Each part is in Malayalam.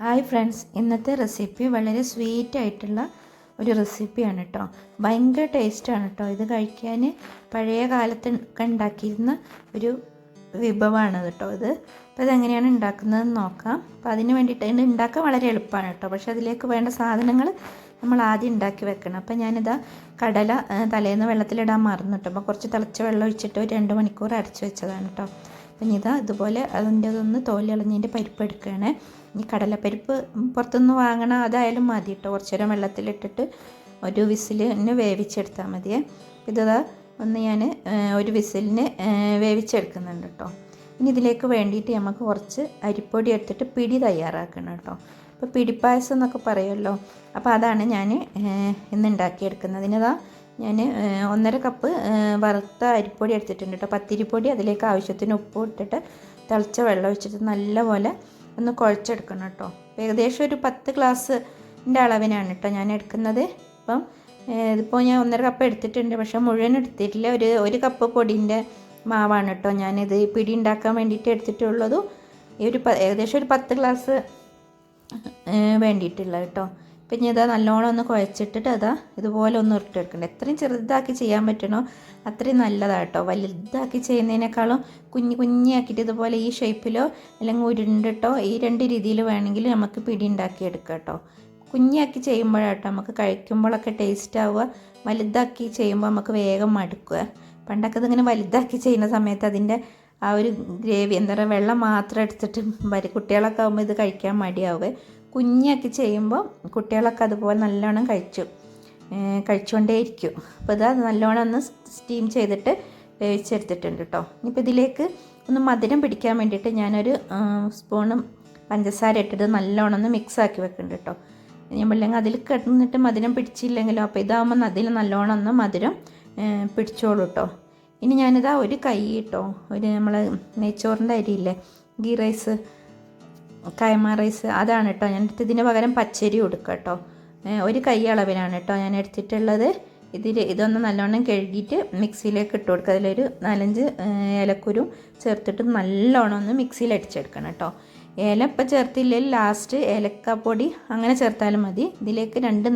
Hi friends. ഇന്നത്തെ റെസിപ്പി വളരെ സ്വീറ്റ് ആയിട്ടുള്ള ഒരു റെസിപ്പിയാണ് കേട്ടോ ഭയങ്കര ടേസ്റ്റാണ് കേട്ടോ ഇത് കഴിക്കാൻ പഴയ കാലത്ത് ഉണ്ടാക്കിയിരുന്ന ഒരു വിഭവമാണ് കേട്ടോ ഇത്. അപ്പോൾ ഇതെങ്ങനെയാണ് ഉണ്ടാക്കുന്നതെന്ന് നോക്കാം. അപ്പോൾ അതിന് വേണ്ടിയിട്ട് ഇത് ഉണ്ടാക്കാൻ വളരെ എളുപ്പമാണ് കേട്ടോ പക്ഷേ അതിലേക്ക് വേണ്ട സാധനങ്ങൾ നമ്മൾ ആദ്യം ഉണ്ടാക്കി വെക്കണം. അപ്പോൾ ഞാനിതാ കടല തലേന്ന് വെള്ളത്തിലിടാൻ മറന്നു കേട്ടോ അപ്പോൾ കുറച്ച് തിളച്ച വെള്ളം ഒഴിച്ചിട്ട് ഒരു രണ്ട് മണിക്കൂർ അരച്ച് വെച്ചതാണ് കേട്ടോ അപ്പം ഇതാ ഇതുപോലെ അതിന്റെ അതൊന്ന് തോലിളഞ്ഞതിന്റെ പരിപ്പ് എടുക്കുകയാണ് ഈ കടലപ്പരിപ്പ് പുറത്തുനിന്ന് വാങ്ങണം അതായാലും മതി കേട്ടോ കുറച്ച് നേരം വെള്ളത്തിലിട്ടിട്ട് ഒരു വിസിലിന് വേവിച്ചെടുത്താൽ മതിയേ. ഇതാ ഒന്ന് ഞാൻ ഒരു വിസിലിന് വേവിച്ചെടുക്കുന്നുണ്ട് കേട്ടോ ഇനി ഇതിലേക്ക് വേണ്ടിയിട്ട് നമുക്ക് കുറച്ച് അരിപ്പൊടി എടുത്തിട്ട് പിടി തയ്യാറാക്കണം കേട്ടോ അപ്പോൾ പിടിപ്പായസം എന്നൊക്കെ പറയുമല്ലോ അപ്പോൾ അതാണ് ഞാൻ ഇന്ന് ഉണ്ടാക്കിയെടുക്കുന്നത്. ഇതിനതാ ഞാൻ ഒന്നര കപ്പ് വറുത്ത അരിപ്പൊടി എടുത്തിട്ടുണ്ട് കേട്ടോ. പത്തിരിപ്പൊടി അതിലേക്ക് ആവശ്യത്തിന് ഉപ്പ് ഇട്ടിട്ട് തിളച്ച വെള്ളം ഒഴിച്ചിട്ട് നല്ലപോലെ ഒന്ന് കുഴച്ചെടുക്കണം കേട്ടോ. ഏകദേശം ഒരു പത്ത് ഗ്ലാസ്സിന്റെ അളവിനാണ് കേട്ടോ ഞാൻ എടുക്കുന്നത്. അപ്പം ഇതിപ്പോൾ ഞാൻ ഒന്നര കപ്പ് എടുത്തിട്ടുണ്ട്. പക്ഷേ മുഴുവൻ എടുത്തിട്ടില്ല. ഒരു ഒരു കപ്പ് പൊടിന്റെ മാവാണ് കേട്ടോ ഞാനിത് പിടി ഉണ്ടാക്കാൻ വേണ്ടിയിട്ട് എടുത്തിട്ടുള്ളതും. ഈ ഒരു ഏകദേശം ഒരു പത്ത് ഗ്ലാസ് വേണ്ടിയിട്ടുള്ള കേട്ടോ. പിന്നെ ഇതാ നല്ലോണം ഒന്ന് കുഴച്ചിട്ടിട്ട് അതാ ഇതുപോലെ ഒന്ന് ഉരുട്ടെടുക്കണ്ട എത്രയും ചെറുതാക്കി ചെയ്യാൻ പറ്റണോ അത്രയും നല്ലതാണ് കേട്ടോ വലുതാക്കി ചെയ്യുന്നതിനേക്കാളും കുഞ്ഞു കുഞ്ഞാക്കിയിട്ട് ഇതുപോലെ ഈ ഷേപ്പിലോ അല്ലെങ്കിൽ ഉരുണ്ടിട്ടോ ഈ രണ്ട് രീതിയിൽ വേണമെങ്കിൽ നമുക്ക് പിടി ഉണ്ടാക്കി എടുക്കാം കേട്ടോ കുഞ്ഞാക്കി ചെയ്യുമ്പോഴാട്ടോ നമുക്ക് കഴിക്കുമ്പോഴൊക്കെ ടേസ്റ്റ് ആവുക. വലുതാക്കി ചെയ്യുമ്പോൾ നമുക്ക് വേഗം മടുക്കുക. പണ്ടൊക്കെ ഇതിങ്ങനെ വലുതാക്കി ചെയ്യുന്ന സമയത്ത് അതിന്റെ ആ ഒരു ഗ്രേവി എന്താ പറയുക വെള്ളം മാത്രം എടുത്തിട്ട് കുട്ടികളൊക്കെ ആകുമ്പോൾ ഇത് കഴിക്കാൻ മടിയാവുക. കുഞ്ഞാക്കി ചെയ്യുമ്പോൾ കുട്ടികളൊക്കെ അതുപോലെ നല്ലോണം കഴിച്ചു. കഴിച്ചുകൊണ്ടേ കഴിച്ചുകൊണ്ടേയിരിക്കും. അപ്പോൾ ഇത് നല്ലോണം ഒന്ന് സ്റ്റീം ചെയ്തിട്ട് വേവിച്ചെടുത്തിട്ടുണ്ട് കേട്ടോ ഇനിയിപ്പോൾ ഇതിലേക്ക് ഒന്ന് മധുരം പിടിക്കാൻ വേണ്ടിയിട്ട് ഞാനൊരു സ്പൂണും പഞ്ചസാര ഇട്ടിട്ട് നല്ലോണം ഒന്ന് മിക്സ് ആക്കി വെക്കുന്നുണ്ട് കേട്ടോ നമ്മളില്ലെങ്കിൽ അതിൽ കിടന്നിട്ട് മധുരം പിടിച്ചില്ലെങ്കിലോ അപ്പോൾ ഇതാകുമ്പോൾ അതിൽ നല്ലോണം ഒന്ന് മധുരം പിടിച്ചോളൂ കേട്ടോ ഇനി ഞാനിതാ ഒരു കൈ കേട്ടോ ഒരു നമ്മൾ നെയ്ച്ചോറിന്റെ അരിയില്ലേ ഗീ റൈസ് കൈമ റൈസ് അതാണ് കേട്ടോ ഞാൻ ഇതിന് പകരം പച്ചരി കൊടുക്കുക കേട്ടോ ഒരു കൈ അളവിലാണ് കേട്ടോ ഞാൻ എടുത്തിട്ടുള്ളത്. ഇതിൽ ഇതൊന്ന് നല്ലോണം കഴുകിയിട്ട് മിക്സിയിലേക്ക് ഇട്ട് കൊടുക്കുക അതിലൊരു നാലഞ്ച് ഏലക്കുരു ചേർത്തിട്ട് നല്ലോണം ഒന്ന് മിക്സിയിൽ അടിച്ചെടുക്കണം കേട്ടോ ഏല ഇപ്പം ചേർത്തില്ലെങ്കിൽ ലാസ്റ്റ് ഏലക്കാപ്പൊടി അങ്ങനെ ചേർത്താലും മതി. ഇതിലേക്ക് രണ്ട്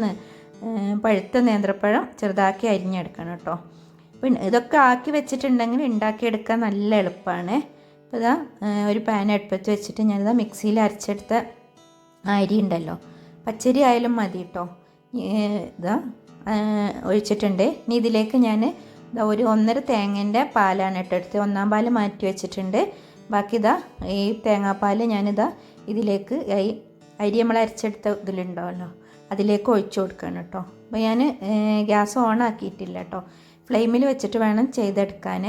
പഴുത്ത നേന്ത്രപ്പഴം ചെറുതാക്കി അരിഞ്ഞെടുക്കണം കേട്ടോ പിന്നെ ഇതൊക്കെ ആക്കി വെച്ചിട്ടുണ്ടെങ്കിൽ ഉണ്ടാക്കിയെടുക്കാൻ നല്ല എളുപ്പമാണ് ഇപ്പോൾ ഇതാ ഒരു പാൻ അടുപ്പത്ത് വെച്ചിട്ട് ഞാനിതാ മിക്സിയിൽ അരച്ചെടുത്ത അരി ഉണ്ടല്ലോ. പച്ചരി ആയാലും മതി കേട്ടോ ഇതാ ഒഴിച്ചിട്ടുണ്ട്. ഇനി ഇതിലേക്ക് ഞാൻ ഇതാ ഒരു ഒന്നര തേങ്ങേന്റെ പാലാണ് ഇട്ടെടുത്ത് ഒന്നാം പാൽ മാറ്റി വെച്ചിട്ടുണ്ട്. ബാക്കി ഇതാ ഈ തേങ്ങാപ്പാൽ ഞാനിതാ ഇതിലേക്ക് ഈ അരി നമ്മൾ അരച്ചെടുത്ത ഇതിലുണ്ടാവല്ലോ അതിലേക്ക് ഒഴിച്ചു കൊടുക്കണം കേട്ടോ അപ്പോൾ ഞാൻ ഗ്യാസ് ഓൺ ആക്കിയിട്ടില്ല കേട്ടോ ഫ്ലെയിമിൽ വെച്ചിട്ട് വേണം ചെയ്തെടുക്കാൻ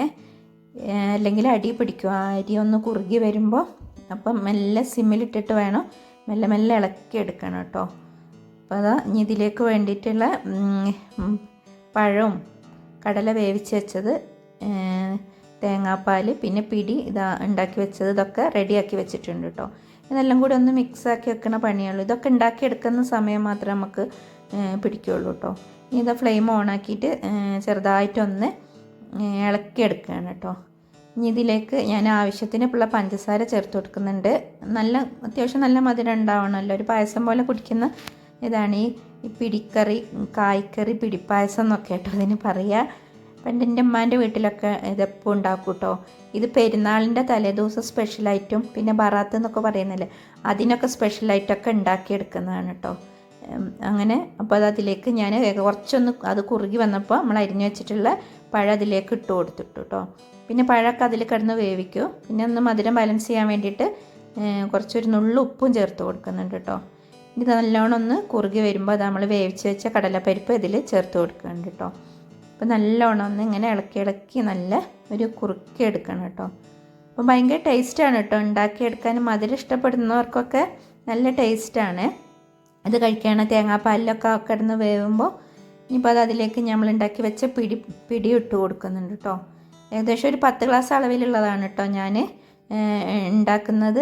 അല്ലെങ്കിൽ അടി പിടിക്കും. ആ അരി ഒന്ന് കുറുകി വരുമ്പോൾ അപ്പം മെല്ലെ സിമ്മിലിട്ടിട്ട് വേണം മെല്ലെ മെല്ലെ ഇളക്കി എടുക്കണം കേട്ടോ. അപ്പോൾ അതാ ഇനി ഇതിലേക്ക് വേണ്ടിയിട്ടുള്ള പഴവും കടല വേവിച്ച് വെച്ചത് തേങ്ങാപ്പാൽ പിന്നെ പിടി ഇതാ ഉണ്ടാക്കി വെച്ചത് ഇതൊക്കെ റെഡിയാക്കി വെച്ചിട്ടുണ്ട് കേട്ടോ. ഇതെല്ലാം കൂടി ഒന്ന് മിക്സാക്കി വെക്കുന്ന പണിയുള്ളൂ ഇതൊക്കെ ഉണ്ടാക്കിയെടുക്കുന്ന സമയം മാത്രമേ നമുക്ക് പിടിക്കുകയുള്ളൂ കേട്ടോ. ഇനി ഇതാ ഫ്ലെയിം ഏഹ്, ചെറുതായിട്ടൊന്ന് ഇളക്കിയെടുക്കുകയാണ് കേട്ടോ. ഇനി ഇതിലേക്ക് ഞാൻ ആവശ്യത്തിനുള്ള പഞ്ചസാര ചേർത്ത് കൊടുക്കുന്നുണ്ട്. നല്ല അത്യാവശ്യം നല്ല മധുരം ഉണ്ടാവണമല്ലോ. ഒരു പായസം പോലെ കുടിക്കുന്ന ഇതാണ് ഈ പിടിക്കറി കായ്ക്കറി പിടിപ്പായസം എന്നൊക്കെ കേട്ടോ അതിന് പറയുക. പണ്ട് എന്റെ ഉമ്മാന്റെ വീട്ടിലൊക്കെ ഇതെപ്പോൾ ഉണ്ടാക്കും കേട്ടോ. ഇത് പെരുന്നാളിന്റെ തലേദിവസം സ്പെഷ്യലായിട്ടും പിന്നെ ബറാത്ത് എന്നൊക്കെ പറയുന്നില്ലേ? അതിനൊക്കെ സ്പെഷ്യലായിട്ടൊക്കെ ഉണ്ടാക്കിയെടുക്കുന്നതാണ് കേട്ടോ. അങ്ങനെ. അപ്പോൾ അത് അതിലേക്ക് ഞാൻ കുറച്ചൊന്ന് അത് കുറുകി വന്നപ്പോൾ നമ്മൾ അരിഞ്ഞു വെച്ചിട്ടുള്ള പഴം അതിലേക്ക് ഇട്ട് കൊടുത്തിട്ടു കേട്ടോ പിന്നെ പഴമൊക്കെ അതിൽ കിടന്ന് വേവിക്കും. പിന്നെ ഒന്ന് മധുരം ബാലൻസ് ചെയ്യാൻ വേണ്ടിയിട്ട് കുറച്ചൊരു നുള്ളു ഉപ്പും ചേർത്ത് കൊടുക്കുന്നുണ്ട് കേട്ടോ ഇത് നല്ലോണം ഒന്ന് കുറുകി വരുമ്പോൾ അത് നമ്മൾ വേവിച്ച് വെച്ച കടലപ്പരിപ്പ് ഇതിൽ ചേർത്ത് കൊടുക്കുന്നുണ്ട് കേട്ടോ അപ്പോൾ നല്ലോണം ഒന്ന് ഇങ്ങനെ ഇളക്കി ഇളക്കി നല്ല ഒരു കുറുക്കി എടുക്കണം കേട്ടോ അപ്പോൾ ഭയങ്കര ടേസ്റ്റാണ് കേട്ടോ ഉണ്ടാക്കിയെടുക്കാൻ മധുരം ഇഷ്ടപ്പെടുന്നവർക്കൊക്കെ നല്ല ടേസ്റ്റാണ് ഇത് കഴിക്കുകയാണ് തേങ്ങാപ്പാലിലൊക്കെ കിടന്ന് വേവുമ്പോൾ ഇനിയിപ്പോൾ അത് അതിലേക്ക് നമ്മൾ ഉണ്ടാക്കി വെച്ച പിടി പിടി ഇട്ട് കൊടുക്കുന്നുണ്ട് കേട്ടോ ഏകദേശം ഒരു പത്ത് ഗ്ലാസ് അളവിലുള്ളതാണ് കേട്ടോ ഞാൻ ഉണ്ടാക്കുന്നത്.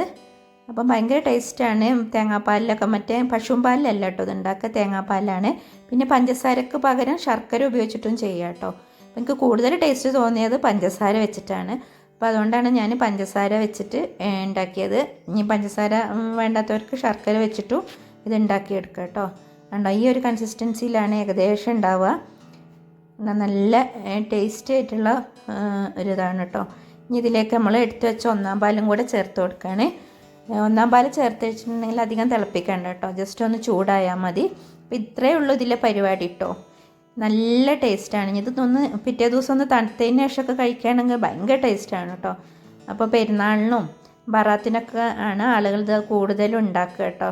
അപ്പം ഭയങ്കര ടേസ്റ്റാണ് തേങ്ങാപ്പാലിലൊക്കെ മറ്റേ പശുവും പാലിലല്ല കേട്ടോ ഇത് ഉണ്ടാക്കുക തേങ്ങാപ്പാലാണ്. പിന്നെ പഞ്ചസാരക്ക് പകരം ശർക്കര ഉപയോഗിച്ചിട്ടും ചെയ്യാം കേട്ടോ എനിക്ക് കൂടുതൽ ടേസ്റ്റ് തോന്നിയത് പഞ്ചസാര വെച്ചിട്ടാണ്. അപ്പോൾ അതുകൊണ്ടാണ് ഞാൻ പഞ്ചസാര വെച്ചിട്ട് ഉണ്ടാക്കിയത്. ഇനി പഞ്ചസാര വേണ്ടാത്തവർക്ക് ശർക്കര വെച്ചിട്ടും ഇത് ഉണ്ടാക്കിയെടുക്കുക കേട്ടോ കണ്ടോ ഈ ഒരു കൺസിസ്റ്റൻസിയിലാണ് ഏകദേശം ഉണ്ടാവുക. നല്ല ടേസ്റ്റി ആയിട്ടുള്ള ഒരിതാണ് കേട്ടോ ഇനി ഇതിലേക്ക് നമ്മൾ എടുത്തു വെച്ച ഒന്നാം പാലും കൂടെ ചേർത്ത് കൊടുക്കുകയാണ് ഒന്നാം പാൽ ചേർത്ത് വെച്ചിട്ടുണ്ടെങ്കിൽ അധികം തിളപ്പിക്കേണ്ട കേട്ടോ ജസ്റ്റ് ഒന്ന് ചൂടായാൽ മതി. അപ്പം ഇത്രയേ ഉള്ളൂ ഇതിലെ പരിപാടി കേട്ടോ നല്ല ടേസ്റ്റാണ് ഇത് ഇതൊന്ന് പിറ്റേ ദിവസം ഒന്ന് തണുത്തതിന് ശേഷമൊക്കെ കഴിക്കുകയാണെങ്കിൽ ഭയങ്കര ടേസ്റ്റാണ് കേട്ടോ അപ്പോൾ പെരുന്നാളിനും ബറാത്തിനൊക്കെ ആണ് ആളുകൾ ഇത് കൂടുതലും ഉണ്ടാക്കുക കേട്ടോ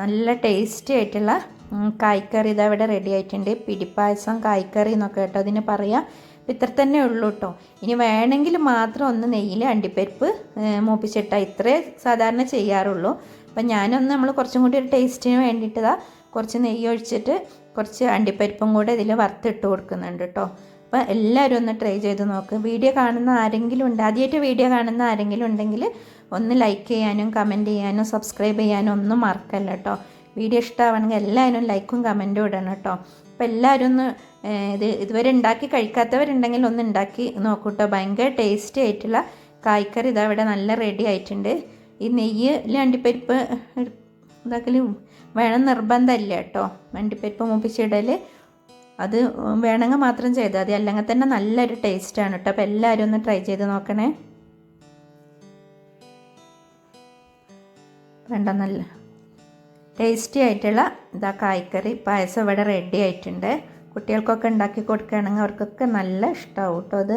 നല്ല ടേസ്റ്റി ആയിട്ടുള്ള കായ്ക്കറി ഇതാ ഇവിടെ റെഡി ആയിട്ടുണ്ട്. പിടിപ്പായസം കായ്ക്കറി എന്നൊക്കെ കേട്ടോ അതിന് പറയാം. അപ്പം ഇത്ര തന്നെ ഉള്ളൂ കേട്ടോ ഇനി വേണമെങ്കിൽ മാത്രം ഒന്ന് നെയ്യിൽ അണ്ടിപ്പരിപ്പ് മൂപ്പിച്ചിട്ടാൽ ഇത്രേ സാധാരണ ചെയ്യാറുള്ളൂ. അപ്പം ഞാനൊന്ന് നമ്മൾ കുറച്ചും കൂടി ഒരു ടേസ്റ്റിന് വേണ്ടിയിട്ടതാ കുറച്ച് നെയ്യ് ഒഴിച്ചിട്ട് കുറച്ച് അണ്ടിപ്പരിപ്പും കൂടെ ഇതിൽ വറുത്തിട്ട് കൊടുക്കുന്നുണ്ട് കേട്ടോ അപ്പോൾ എല്ലാവരും ഒന്ന് ട്രൈ ചെയ്ത് നോക്ക്. വീഡിയോ കാണുന്ന ആരെങ്കിലും ഉണ്ട് ആദ്യമായിട്ട് വീഡിയോ കാണുന്ന ആരെങ്കിലും ഉണ്ടെങ്കിൽ ഒന്ന് ലൈക്ക് ചെയ്യാനും കമന്റ് ചെയ്യാനും സബ്സ്ക്രൈബ് ചെയ്യാനും ഒന്നും മറക്കല്ല കേട്ടോ വീഡിയോ ഇഷ്ടമാവണമെങ്കിൽ എല്ലാവരും ലൈക്കും കമന്റും ഇടണം കേട്ടോ അപ്പോൾ എല്ലാവരും ഒന്ന് ഇത് ഇതുവരെ ഉണ്ടാക്കി കഴിക്കാത്തവരുണ്ടെങ്കിൽ ഒന്ന് ഉണ്ടാക്കി നോക്കൂ കേട്ടോ ഭയങ്കര ടേസ്റ്റി ആയിട്ടുള്ള കായ്ക്കറി ഇതാ ഇവിടെ നല്ല റെഡി ആയിട്ടുണ്ട്. ഈ നെയ്യ് അണ്ടിപ്പരിപ്പ് ഇതാക്കലും വേണം നിർബന്ധമില്ല കേട്ടോ അണ്ടിപ്പരിപ്പ് മൂപ്പിച്ചിടൽ അത് വേണമെങ്കിൽ മാത്രം ചെയ്താൽ മതി. അല്ലെങ്കിൽ തന്നെ നല്ലൊരു ടേസ്റ്റാണ് കേട്ടോ അപ്പോൾ എല്ലാവരും ഒന്ന് ട്രൈ ചെയ്ത് നോക്കണേ. വേണ്ട നല്ല ടേസ്റ്റി ആയിട്ടുള്ള ഇതാ കായ്ക്കറി പായസം ഇവിടെ റെഡി ആയിട്ടുണ്ട്. കുട്ടികൾക്കൊക്കെ ഉണ്ടാക്കി കൊടുക്കുകയാണെങ്കിൽ അവർക്കൊക്കെ നല്ല ഇഷ്ടമാവും കേട്ടോ അത്.